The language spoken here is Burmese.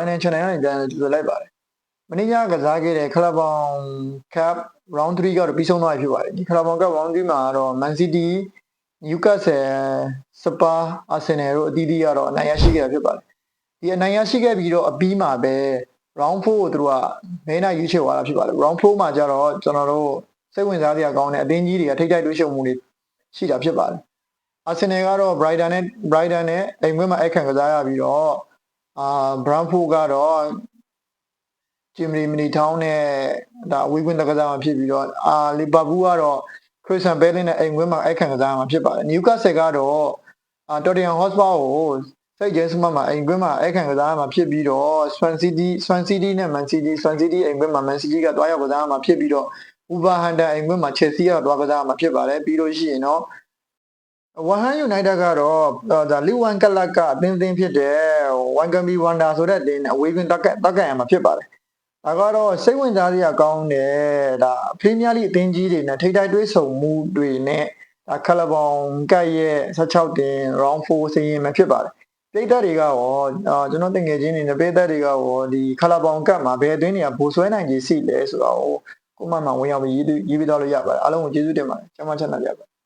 YNN channel ကနေပြန်ကြိုဆိုလိုက်ပါတယ်မင်းညကစားခဲ့တဲ့ခလဘောင် cup round 3ကတော့ပြီးဆုံးသွားပြီဖြစ်ပါတယ်ဒီခလဘောင် cup round 3မှာတော့ Man City Newcastle Spurs Arsenal တို့အသီးသီးကတော့အနိုင်ရရှိခဲ့တာဖြစ်ပါတယ်ဒီအနိုင်ရရှိခဲ့ပြီးတော့အပြီးမှာပဲ round 4ကိုသူတို့ကမဲနာရွေးချယ်သွားတာဖြစ်ပါတယ် round 4မှာကျတော့ကျွန်တော်တို့စိတ်ဝင်စားစရာကောင်းတဲ့အသင်းကြီးတွေကထိတ်တိုက်တွေးရှုံမှုတွေရှိတာဖြစ်ပါတယ်အာဆင်နယ်ကတော့ Brighton နဲ့ Brighton နဲ့အိမ်ခွင်းမှာအခန့်ကစားရပြီးတော့ အာ Brentford ကတော့ဂျင်မီမီနီထောင်းနဲ့ဒါဝေးကွင်းတက္ကစားမှာဖြစ်ပြီးတော့အာလီဗာပူးကတော့ခရစ်စတန်ဘဲလင်းနဲ့အိမ်ခွင်းမှာအခန့်ကစားမှာဖြစ်ပါတယ်နယူကာဆယ်ကတော့အာတော်တယန်ဟော့စပါကိုစိတ်ကျဲစမတ်မှာအိမ်ခွင်းမှာအခန့်ကစားမှာဖြစ်ပြီးတော့ဆွမ်စီးတီးဆွမ်စီးတီးနဲ့မန်စီးတီးဆွမ်စီးတီးအိမ်ခွင်းမှာမန်စီးတီးကတွားရောက်ကစားမှာဖြစ်ပြီးတော့ဥဗာဟန်တန်အိမ်ခွင်းမှာချက်စီကတွားကစားမှာဖြစ်ပါတယ်ပြီးလို့ရှိရင်တော့ ဝဟန်ယူနိုက်တက်ကတော့ဒါလီဝန်ကလတ်ကအသင်းသင်းဖြစ်တဲ့ဝန်ကမီဝန်ဒါဆိုတဲ့အသင်းနဲ့အဝေးကွင်းတက်တက်ကန်ရမှာဖြစ်ပါတယ်ဒါကတော့စိတ်ဝင်စားစရာကောင်းတယ်ဒါဖရီးမီးယားလိအသင်းကြီးတွေနဲ့ထိပ်တိုက်တွေးဆုံမှုတွေနဲ့ဒါကလဘောင်ကတ်ရဲ့16တင် round 4စီရင်မှာဖြစ်ပါတယ်ပိတ်သက်တွေကရောအာကျွန်တော်တငယ်ချင်းတွေနဲ့ပိတ်သက်တွေကရောဒီခလာဘောင်ကတ်မှာဘယ်အသင်းတွေကဘိုးဆွဲနိုင်ကြီးရှိလဲဆိုတော့ကိုမမှဝင်ရောက်ပြီးရေးရေးပြသွားလို့ရပါတယ်အားလုံးကိုကျေးဇူးတင်ပါတယ်ကျမ်းမချမ်းသာကြပါ